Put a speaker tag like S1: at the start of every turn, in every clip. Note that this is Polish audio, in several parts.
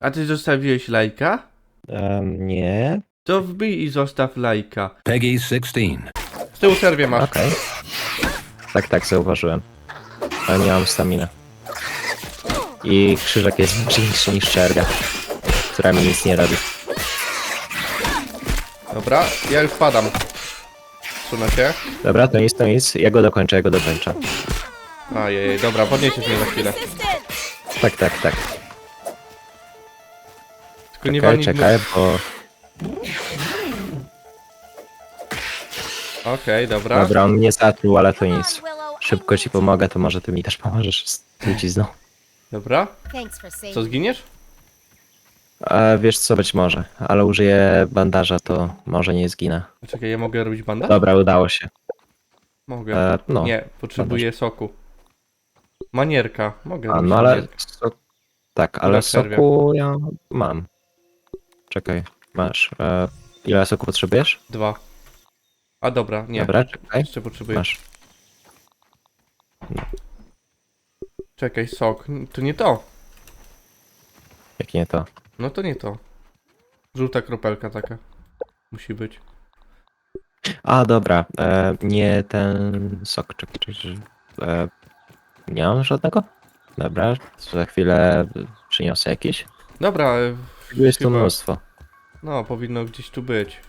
S1: A ty zostawiłeś lajka?
S2: Um, nie.
S1: To wbij i zostaw lajka.
S3: Peggy 16.
S1: Z tyłu serwie masz.
S2: Okej. Tak, tak, zauważyłem. Ale nie mam stamina. I krzyżak jest ważniejszy niż czerga, która mi nic nie robi.
S1: Dobra, ja już padam. Sunę się.
S2: Dobra, to nic, to nic. Ja go dokończę, ja go dokończę.
S1: Ajej, dobra, podniesiesz mnie za chwilę.
S2: Tak, tak, tak.
S1: Tylko nie
S2: Czekaj,
S1: walnij
S2: czekaj, bo...
S1: Okej, dobra.
S2: Dobra, on mnie zatruł, ale to nic. Szybko ci pomogę, to może ty mi też pomożesz z trucizną.
S1: Dobra.
S4: For saving
S1: Co, zginiesz?
S2: A wiesz co, być może, ale użyję bandaża, to może nie zginę.
S1: Czekaj, ja mogę robić bandaż?
S2: Dobra, udało się.
S1: Mogę.
S2: E, no.
S1: Nie, potrzebuję soku. Manierka. Mogę
S2: A,
S1: robić
S2: no ale...
S1: manierkę.
S2: Sok... Tak, ale
S1: Dobra,
S2: soku ja mam. Czekaj, masz. E, ile soku potrzebujesz?
S1: Dwa. A dobra, nie.
S2: Dobra, czekaj.
S1: Jeszcze potrzebuję.
S2: Masz.
S1: Czekaj, sok. To nie to.
S2: Jak nie to.
S1: No to nie to. Żółta kropelka taka. Musi być.
S2: A, dobra, e, nie ten sok, czekaj, czekaj. E, nie mam żadnego? Dobra, za chwilę przyniosę jakiś.
S1: Dobra,
S2: jest tu
S1: Chyba-
S2: mnóstwo.
S1: no powinno gdzieś tu być.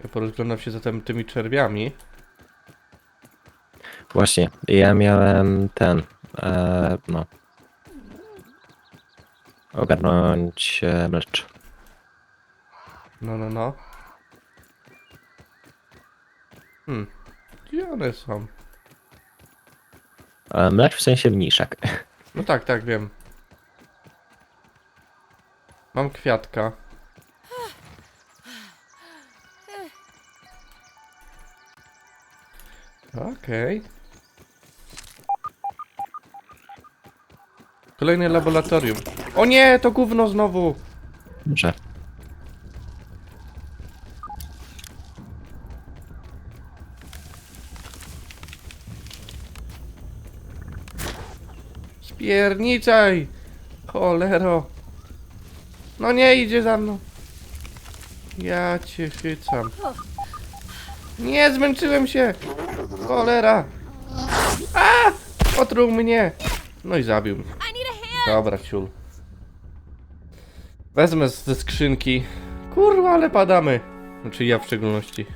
S1: Ja porozglądam się za tym, tymi czerwiami.
S2: Właśnie, ja miałem ten, e, no. Ogarnąć e, mlecz.
S1: No, no, no. Hmm. Gdzie one są?
S2: E, mlecz w sensie mniszek.
S1: No tak, tak, wiem. Mam kwiatka. Okej. Kolejne laboratorium. O nie, to gówno znowu!
S2: Dobrze.
S1: Spierniczaj! Cholero! No nie idzie za mną! Ja cię chycam. Nie, zmęczyłem się! Cholera! A! Otruł mnie! No i zabił mnie. Dobra, ciul. Wezmę z- ze skrzynki. Kurwa, ale padamy. Znaczy ja w szczególności.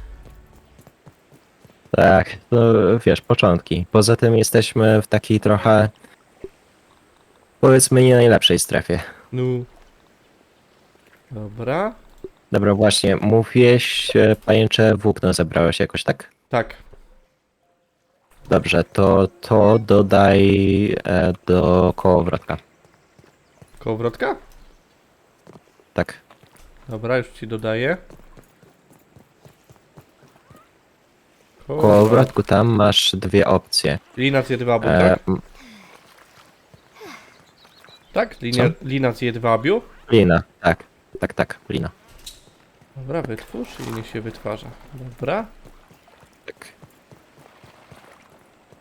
S2: Tak, no wiesz, początki. Poza tym jesteśmy w takiej trochę, powiedzmy, nie najlepszej strefie.
S1: No. Dobra.
S2: Dobra, właśnie, mówiłeś, e, pajęcze włókno zebrałeś jakoś, tak?
S1: Tak.
S2: Dobrze, to to dodaj e, do kołowrotka.
S1: Kołowrotka?
S2: Tak.
S1: Dobra, już ci dodaję.
S2: W kołowrotku tam masz dwie opcje.
S1: Lina jedwabiu,
S2: E,
S1: tak?
S2: m,
S1: Tak? Linia, lina jedwabiu?
S2: lina, tak, tak, tak, lina.
S1: Dobra, wytwórz i niech się wytwarza. Dobra.
S2: Tak.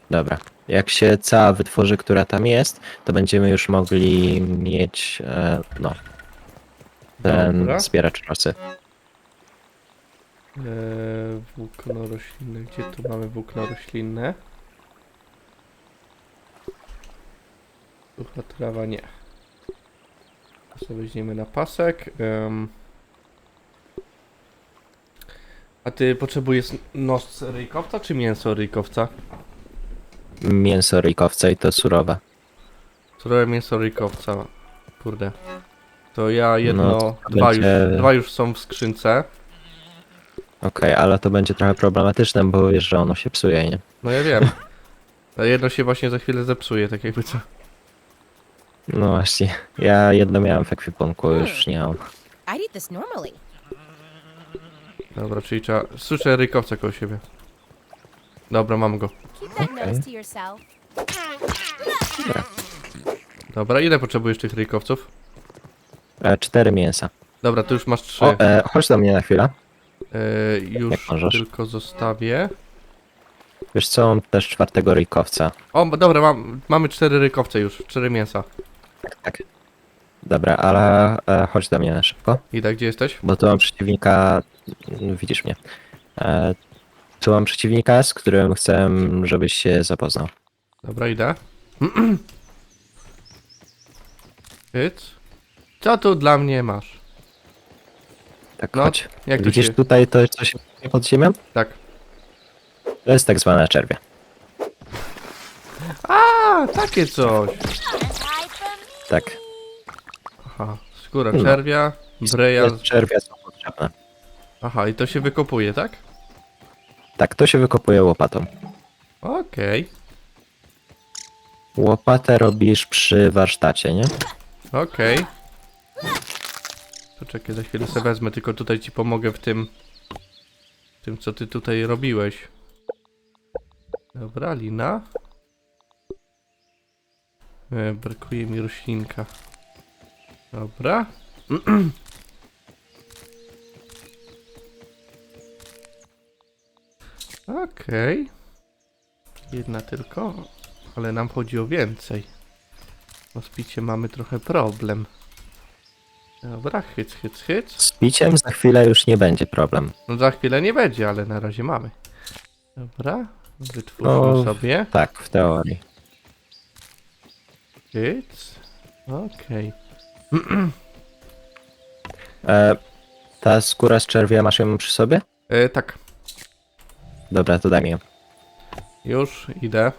S2: Dobra. Jak się cała wytworzy, która tam jest, to będziemy już mogli mieć, e, no, ten
S1: Dobra.
S2: zbieracz rosy.
S1: Eee, włókno roślinne. Gdzie tu mamy włókno roślinne? Sucha trawa nie. To sobie weźmiemy na pasek. Em. A ty potrzebujesz nos ryjkowca czy mięso ryjkowca?
S2: Mięso ryjkowca i to surowe.
S1: Surowe mięso ryjkowca. Kurde. To ja jedno,
S2: No, to
S1: dwa,
S2: będzie-
S1: już, dwa już są w skrzynce.
S2: Okej, ale to będzie trochę problematyczne, bo wiesz, że ono się psuje, nie?
S1: No ja wiem. A jedno się właśnie za chwilę zepsuje, tak jakby co.
S2: No właśnie. Ja jedno miałem w ekwipunku, już nie mam.
S4: I'd eat this normally.
S1: Dobra, czyli trzeba... Słyszę rykowca koło siebie. Dobra, mam go.
S4: Keep that nose to yourself.
S1: Dobra, ile potrzebujesz tych rykowców?
S2: E, cztery mięsa.
S1: Dobra, to już masz trzy.
S2: O, e, chodź do mnie na chwilę.
S1: E, już
S2: jak możesz.
S1: tylko zostawię.
S2: Wiesz co, mam też czwartego ryjkowca.
S1: O, dobra, mam, mamy cztery rykowce już, cztery mięsa.
S2: Tak, tak. Dobra, ale e, chodź do mnie na szybko,
S1: Ida, gdzie jesteś?
S2: bo tu mam przeciwnika, mm, widzisz mnie. E, tu mam przeciwnika, z którym chcę, żebyś się zapoznał.
S1: Dobra, idę. Hyc. Co tu dla mnie masz?
S2: Tak,
S1: No,
S2: chodź.
S1: Jak to
S2: Widzisz
S1: się...
S2: tutaj to coś pod ziemią?
S1: Tak.
S2: To jest tak zwana czerwia.
S1: A, takie coś.
S2: Tak.
S1: Aha, skóra
S2: No.
S1: czerwia, breja.
S2: Czerwia są potrzebne.
S1: Aha, i to się wykopuje, tak?
S2: Tak, to się wykopuje łopatą.
S1: Okej,
S2: Łopatę robisz przy warsztacie, nie?
S1: okej. Poczekaj, za chwilę sobie wezmę, tylko tutaj ci pomogę w tym... w tym, co ty tutaj robiłeś. Dobra, lina. E, brakuje mi roślinka. Dobra. Okej. Jedna tylko, ale nam chodzi o więcej. O spicie mamy trochę problem. Dobra, hyc, hyc, hyc.
S2: Z piciem za chwilę już nie będzie problem.
S1: No za chwilę nie będzie, ale na razie mamy. Dobra, wytwórzmy
S2: No.
S1: sobie.
S2: Tak, w teorii.
S1: Hyc. Okej.
S2: E, ta skóra z czerwia masz ją przy sobie?
S1: E, Tak,
S2: Dobra, to daj mi ją.
S1: już idę.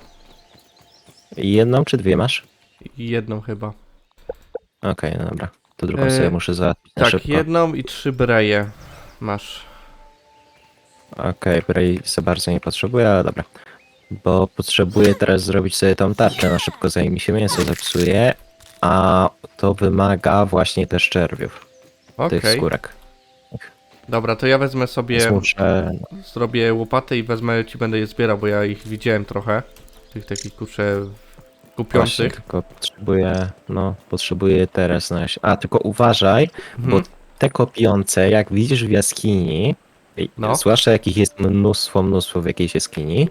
S2: Jedną czy dwie masz?
S1: Jedną chyba.
S2: Okej, no dobra. To drugą
S1: E,
S2: sobie muszę załatwić na
S1: Tak,
S2: szybko.
S1: jedną i trzy breje masz.
S2: Okej, Bray za bardzo nie potrzebuję, ale dobra. Bo potrzebuję teraz zrobić sobie tą tarczę na szybko, zanim mi się mięso zepsuje. A to wymaga właśnie też czerwiów,
S1: Okej.
S2: tych skórek.
S1: Dobra, to ja wezmę
S2: Więc
S1: sobie,
S2: muszę...
S1: zrobię łopatę i wezmę ci będę je zbierał, bo ja ich widziałem trochę. Tych takich kurczę
S2: Właśnie,
S1: kupiących.
S2: tylko potrzebuję, no, potrzebuję teraz znaleźć. A, tylko uważaj, bo
S1: Mhm.
S2: te kopiące, jak widzisz w jaskini,
S1: No.
S2: zwłaszcza jakich jest mnóstwo, mnóstwo w jakiejś jaskini,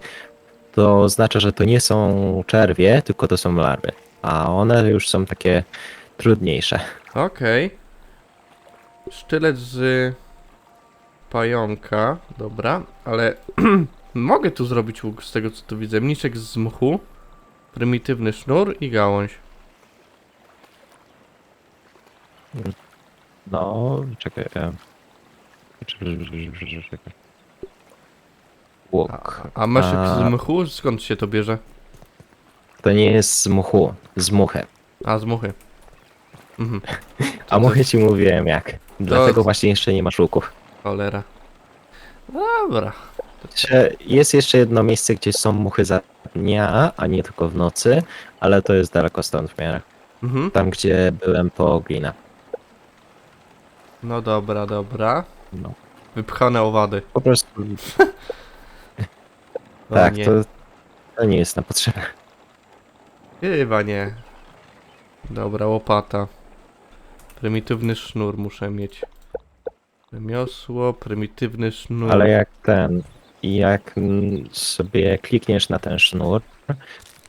S2: to oznacza, że to nie są czerwie, tylko to są larwy. A one już są takie trudniejsze.
S1: Okej. Sztylet z pająka, dobra, ale mogę tu zrobić łuk z tego co tu widzę. Mniszek z mchu, prymitywny sznur i gałąź.
S2: No, czekaj. e, czekaj. Łuk.
S1: A meszek z mchu, skąd się to bierze?
S2: To nie jest z muchu, z muchy.
S1: A, z muchy. Mhm.
S2: A muchy ci mówiłem jak. Dlatego właśnie jeszcze nie masz łuków.
S1: Cholera. Dobra.
S2: Jest jeszcze jedno miejsce, gdzie są muchy za dnia, a nie tylko w nocy, ale to jest daleko stąd w miarę.
S1: Mhm.
S2: Tam, gdzie byłem po glina.
S1: No dobra, dobra.
S2: No.
S1: Wypchane owady.
S2: Po prostu tak,
S1: nie.
S2: to, to nie jest na potrzebę.
S1: Chyba nie. Dobra, łopata. Prymitywny sznur muszę mieć. Rzemiosło, prymitywny sznur.
S2: Ale jak ten, jak sobie klikniesz na ten sznur,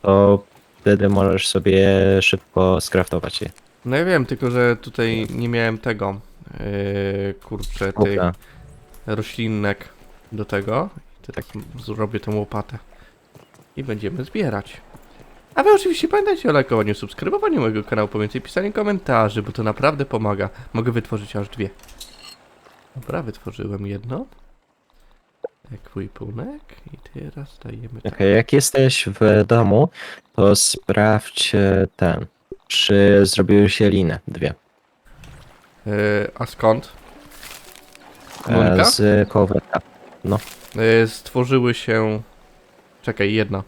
S2: to wtedy możesz sobie szybko skraftować je.
S1: No ja wiem, tylko że tutaj nie miałem tego. Yy, kurczę, tych
S2: Dobra.
S1: roślinek do tego. Teraz m- zrobię tą łopatę. I będziemy zbierać. A wy oczywiście pamiętajcie o lajkowaniu, subskrybowaniu mojego kanału, po więcej pisaniu komentarzy, bo to naprawdę pomaga. Mogę wytworzyć aż dwie. Dobra, wytworzyłem jedno. Ekwipunek i teraz dajemy tak.
S2: Okej, jak jesteś w domu, to sprawdź ten, czy zrobiły się liny, dwie.
S1: Yy, a skąd?
S2: E? Z kołowrota.
S1: Yy, stworzyły się... Czekaj, jedna.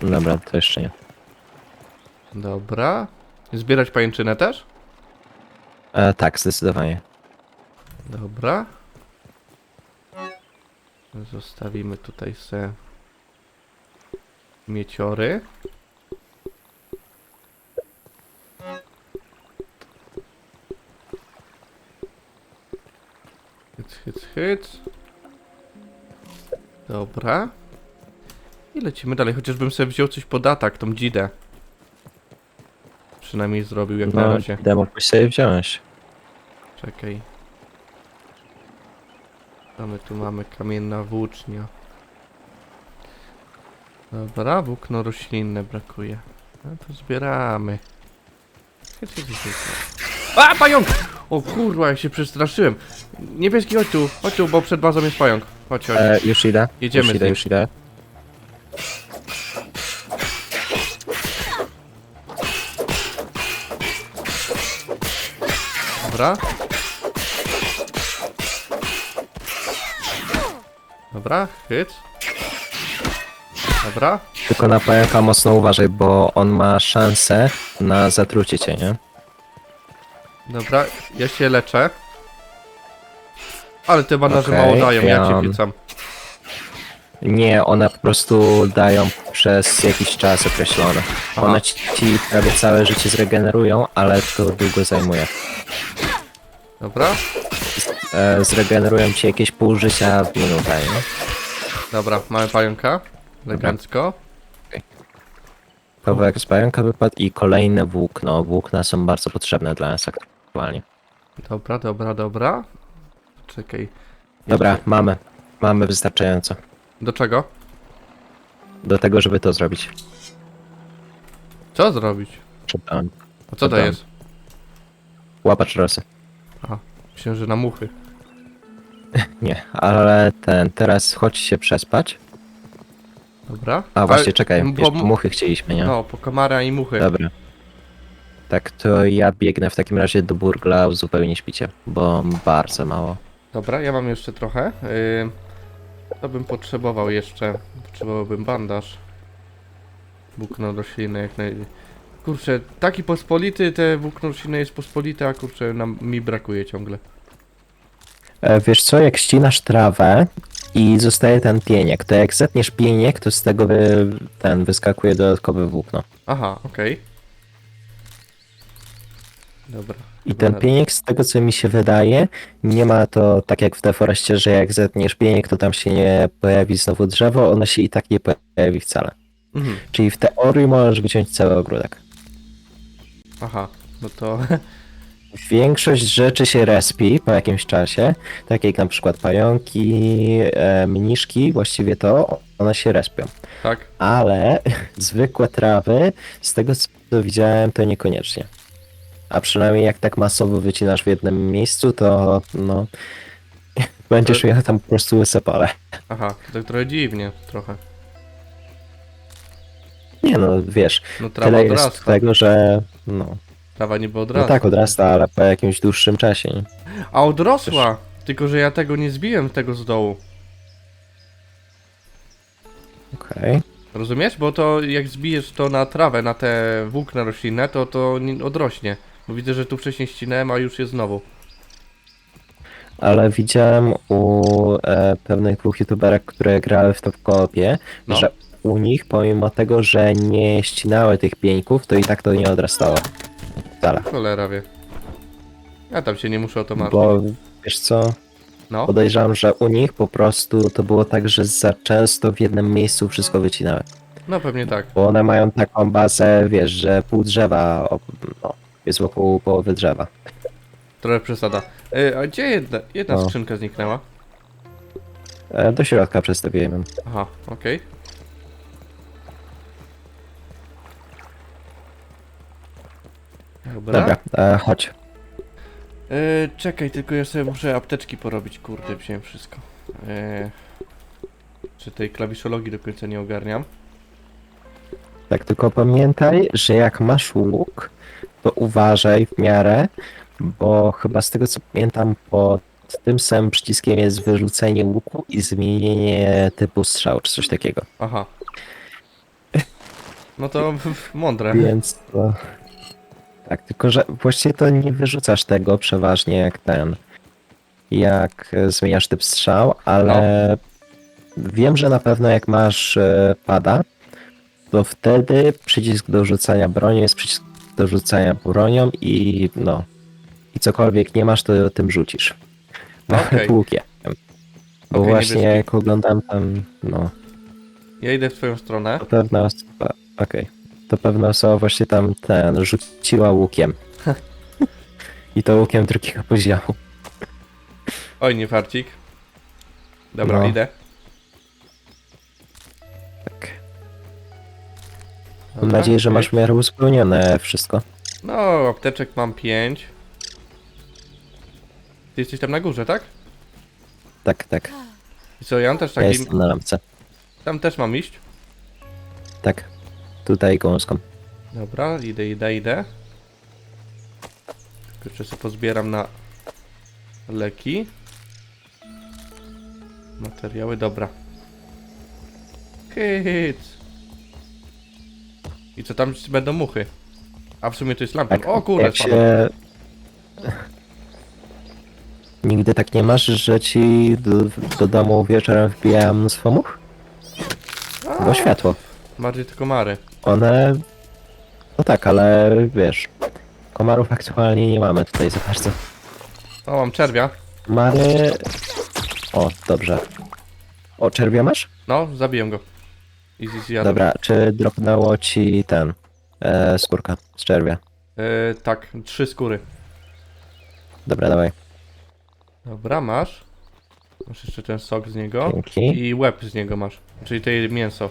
S2: Dobra, to jeszcze nie.
S1: Dobra. Zbierać pajęczynę też?
S2: E, tak, zdecydowanie.
S1: Dobra. Zostawimy tutaj se mieciory. Hyc, hyc, hyc. Dobra. I lecimy dalej, chociażbym sobie wziął coś pod atak, tą dzidę. przynajmniej zrobił jak na
S2: No,
S1: razie.
S2: mógłbyś sobie wziąć.
S1: Czekaj. Co my tu mamy? Kamienna włócznia. Dobra, włókno roślinne brakuje. No to zbieramy. A, pająk! O kurwa, ja się przestraszyłem. Niebieski, chodź tu, chodź tu, bo przed bazą jest pająk. Chodź, chodź.
S2: E, już idę.
S1: Jedziemy
S2: Już
S1: z
S2: idę,
S1: nim.
S2: już idę.
S1: Dobra. Dobra, hit. Dobra.
S2: Tylko na pająka mocno uważaj, bo on ma szansę na zatrucie cię, nie?
S1: Dobra, ja się leczę. Ale te bandaże
S2: Okej,
S1: mało dają, ja cię chwycam.
S2: Nie, one po prostu dają przez jakiś czas określony.
S1: Aha.
S2: One ci, ci prawie całe życie zregenerują, ale to długo zajmuje.
S1: Dobra,
S2: E, zregenerują ci jakieś pół życia w minutę, nie?
S1: dobra, mamy pająka. Elegancko.
S2: Kawałek z pająka wypadł i kolejne włókno. Włókna są bardzo potrzebne dla nas aktualnie.
S1: Dobra, dobra, dobra. Czekaj.
S2: Dobra, mamy. Mamy wystarczająco.
S1: Do czego?
S2: Do tego, żeby to zrobić.
S1: Co zrobić?
S2: Czytałem.
S1: A co to
S2: Dobra.
S1: jest?
S2: Łapacz rosy.
S1: Aha, myślę, że na muchy.
S2: Nie, ale ten, teraz chodź się przespać.
S1: Dobra.
S2: A właśnie, czekaj,
S1: bo-
S2: jeszcze muchy chcieliśmy, nie?
S1: No, po komara i muchy.
S2: Dobra. Tak, to ja biegnę w takim razie do burgla uzupełnić picie, bo bardzo mało.
S1: Dobra, ja mam jeszcze trochę. Yy, to bym potrzebował jeszcze. Potrzebowałbym bandaż. Włókno roślinne jak naj... Kurczę, taki pospolity, te włókno roślinne jest pospolite, a kurczę, nam, mi brakuje ciągle.
S2: E, wiesz co, jak ścinasz trawę i zostaje ten pieniek, to jak zetniesz pieniek, to z tego wy, ten wyskakuje dodatkowe włókno.
S1: Aha, okej. Dobra.
S2: I ten pieniek, z tego co mi się wydaje, nie ma to tak jak w deforeście, że jak zetniesz pieniek, to tam się nie pojawi znowu drzewo, ono się i tak nie pojawi wcale.
S1: Mhm.
S2: Czyli w teorii możesz wyciąć cały ogródek.
S1: Aha, no to...
S2: Większość rzeczy się respi po jakimś czasie, tak jak na przykład pająki, e, mniszki, właściwie to one się respią.
S1: tak?
S2: Ale zwykłe trawy, z tego co widziałem, to niekoniecznie. A przynajmniej jak tak masowo wycinasz w jednym miejscu, to no będziesz miał tam po prostu łyse pole.
S1: Aha, to tak trochę dziwnie, trochę.
S2: Nie no, wiesz,
S1: No trawa
S2: tyle jest
S1: odrasta.
S2: tego, że no,
S1: Trawa niby
S2: no
S1: odrasta.
S2: tak odrasta, ale po jakimś dłuższym czasie. Nie?
S1: A odrosła! Tylko, że ja tego nie zbiłem, tego z dołu.
S2: Okej.
S1: Rozumiesz? Bo to jak zbijesz to na trawę, na te włókna roślinne, to to nie odrośnie. Bo widzę, że tu wcześniej ścinałem, a już jest znowu.
S2: Ale widziałem u e, pewnych dwóch youtuberek, które grały w to w koopie,
S1: No.
S2: że u nich, pomimo tego, że nie ścinały tych pieńków, to i tak to nie odrastało. Wcale.
S1: Cholera wie. Ja tam się nie muszę o to martwić.
S2: Bo wiesz co,
S1: No,
S2: podejrzewam, że u nich po prostu to było tak, że za często w jednym miejscu wszystko wycinały.
S1: no pewnie tak.
S2: Bo one mają taką bazę, wiesz, że pół drzewa o- no, jest wokół połowy drzewa.
S1: Trochę przesada. Y, a gdzie jedna, jedna
S2: No.
S1: skrzynka zniknęła?
S2: E, do środka przedstawiłem ją.
S1: Aha, okej. Dobra.
S2: Dobra, e, chodź.
S1: E, czekaj, tylko ja sobie muszę apteczki porobić, kurde, wziąłem wszystko. E, czy tej klawiszologii do końca nie ogarniam?
S2: Tak, tylko pamiętaj, że jak masz łuk, to uważaj w miarę, bo chyba z tego co pamiętam, pod tym samym przyciskiem jest wyrzucenie łuku i zmienienie typu strzał, czy coś takiego.
S1: Aha. No to mądre.
S2: Więc to... Tak, tylko że właściwie to nie wyrzucasz tego przeważnie jak ten, jak zmieniasz typ strzał, ale wiem, że na pewno jak masz e, pada, to wtedy przycisk do rzucania bronią jest przycisk do rzucania bronią i no, i cokolwiek nie masz, to tym rzucisz.
S1: Okej.
S2: Nawet łukiem. Bo
S1: Okej,
S2: właśnie jak oglądam tam, no,
S1: Ja idę w twoją stronę.
S2: to pewna osoba, okej. to pewna osoba właśnie tam ten rzuciła łukiem. I to łukiem drugiego poziomu.
S1: Oj, nie farcik. Dobra,
S2: No.
S1: idę.
S2: Mam
S1: Dobra,
S2: nadzieję, że
S1: okej.
S2: masz w miarę uzupełnione wszystko.
S1: No, apteczek mam 5. Ty jesteś tam na górze, tak?
S2: Tak, tak.
S1: I co, ja mam też
S2: Ja
S1: taki...
S2: jestem na lampce.
S1: Tam też mam iść.
S2: Tak. Tutaj gąską.
S1: Dobra, idę, idę, idę. Tylko jeszcze sobie pozbieram na leki. Materiały, dobra. Hit. I co tam będą muchy? A w sumie to jest lampa.
S2: Tak.
S1: O kurde,
S2: Jak
S1: spadłem.
S2: się... Nigdy tak nie masz, że ci do, do domu wieczorem wbijają mnóstwo much? Bo światło.
S1: Bardziej tylko mary.
S2: One... No tak, ale wiesz... Komarów aktualnie nie mamy tutaj za bardzo.
S1: O, mam czerwia.
S2: Mary... O, dobrze. O, czerwia masz?
S1: No, zabiję go.
S2: Dobra, czy dropnęło ci ten... E, skórka z czerwia?
S1: E, tak, trzy skóry.
S2: Dobra, dawaj.
S1: Dobra, masz. Masz jeszcze ten sok z niego.
S2: Dzięki.
S1: I łeb z niego masz. Czyli to mięso.